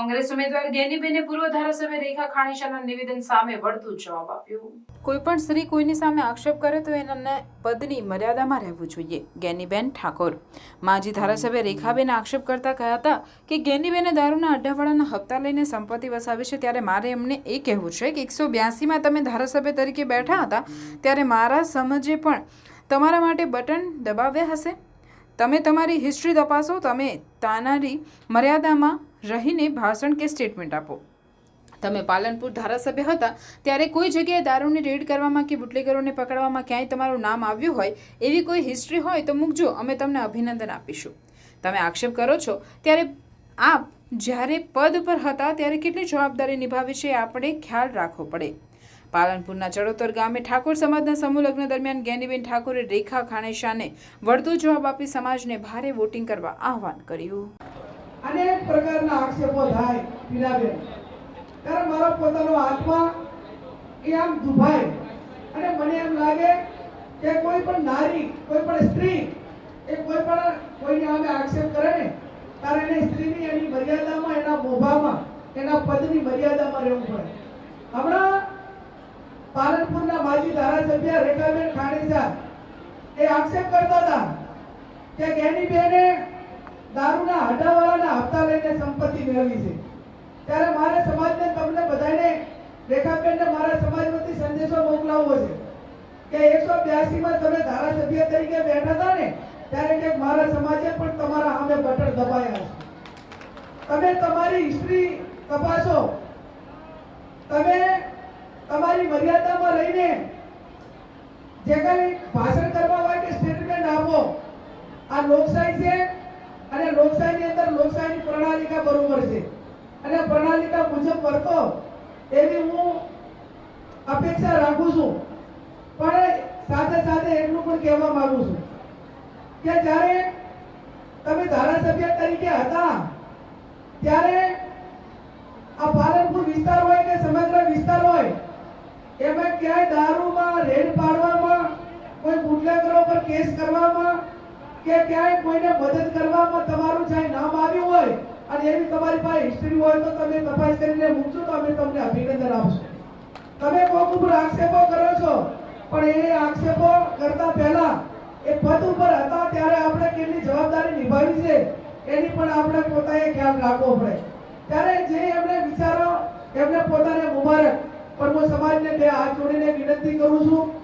કોંગ્રેસ ઉમેદવાર ગેનીબેને પૂર્વ ધારાસભ્ય રેખા ખાણીશાના નિવેદન સામે વળતું જવાબ આપ્યો. કોઈ પણ સ્ત્રી કોઈની સામે આક્ષેપ કરે તો એના પદની મર્યાદામાં રહેવું જોઈએ. ગેનીબેન ઠાકોર. માજી ધારાસભ્ય રેખાબેન આક્ષેપ કરતા હતા કે ગેનીબેને દારૂના અડ્ડાવાળાના હપ્તા લઈને સંપત્તિ વસાવી છે ત્યારે મારે એમને એ કહેવું છે કે એકસો બ્યાસીમાં તમે ધારાસભ્ય તરીકે બેઠા હતા ત્યારે મારા સમજે પણ તમારા માટે બટન દબાવ્યા હશે? તમે તમારી હિસ્ટ્રી તપાસો, તમે તાનારી મર્યાદામાં રહીને ભાષણ કે સ્ટેટમેન્ટ આપો. તમે પાલનપુર ધારાસભ્ય હતા, ત્યારે કોઈ જગ્યાએ દારૂની રેડ કરવામાં કે બુટલેગરોને પકડવામાં ક્યાંય તમારું નામ આવ્યું હોય, એવી કોઈ હિસ્ટ્રી હોય તો મૂકજો, અમે તમને અભિનંદન આપીશું. તમે આક્ષેપ કરો છો, ત્યારે આપ જ્યારે પદ પર હતા, ત્યારે કેટલી જવાબદારી નિભાવી છે આપણે ખ્યાલ રાખવો પડે. પાલનપુરના ચડોતર ગામે ઠાકોર સમાજના સમૂહ લગ્ન દરમિયાન જ્ઞાનીબેન ઠાકોરે રેખા ખાણેશાને વળતો જવાબ આપી સમાજને ભારે વોટિંગ કરવા આહવાન કર્યું. અનેક પ્રકારના આક્ષેપો થાય પીડાબેન. ત્યારે મારો પોતાનો આત્મા એ આમ દુભાય. અને મને એમ લાગે કે કોઈ પણ નારી, કોઈ પણ સ્ત્રી એ કોઈ પણ કોઈને આમે આક્ષેપ કરે ને ત્યારે એને સ્ત્રીની એની મર્યાદામાં, એના મોભામાં, એના પદની મર્યાદામાં રહેવું પડે. હમણાં પાલનપુરના માજી ધારાસભ્ય રેખાબેન ખાડેસા એ આક્ષેપ કરતા હતા કે ગેનીબેને દારૂના હટાવાળાના હપ્તા લઈને સંપત્તિ મેળવી છે. ત્યારે મારે સમાજને તમને બધાને રેખાબેનને મારા સમાજ વતી સંદેશો મોકલાવવો છે. કે એકસો બ્યાસીમાં તમે ધારાસભ્ય તરીકે બેઠા હતા ને, ત્યારે કે મારા સમાજે પણ તમારા સામે બટન દબાયા છે. તમે તમારી હિસ્ટ્રી તપાસો. તમે તમારી મર્યાદામાં રહીને જે કઈ ભાષણ કરવા કે સ્ટેટમેન્ટ આપો. આ લોકશાહી છે લોકશાહીની અંદર લોકશાહીની પ્રણાલિકા બરોબર છે. અને પ્રણાલિકા મુજબ વર્તો એવી હું અપેક્ષા રાખું છું. પણ સાથે સાથે એટલું પણ કહેવા માંગુ છું કે જ્યારે તમે ધારાસભ્ય તરીકે હતા, ત્યારે આ પાલનપુર વિસ્તાર હોય કે સમગ્ર વિસ્તાર હોય, એમાં ક્યાંય દારૂમાં, રેડ પાડવામાં, કોઈ બુટલેગરો પર કેસ કરવામાં કે ક્યાંય કોઈને મદદ કરવામાં તમારું જાય નામ આવ્યું હોય અને એવી તમારી પાસે હિસ્ટ્રી હોય તો તમે તપાસ કરીને મૂકજો તો અમે તમને અભિનંદન આપશું. તમે કોક ઉપર આક્ષેપો કરો છો, પણ એ આક્ષેપો કરતા પહેલા એ પદ ઉપર હતા ત્યારે આપણે કેટલી જવાબદારી નિભાવી છે, એની પણ આપણે પોતાએ ખ્યાલ રાખવો પડે. ત્યારે જે એમને વિચારો, એમને પોતાને મુબારક. પણ હું સમાજને બે હાથ જોડીને વિનંતી કરું છું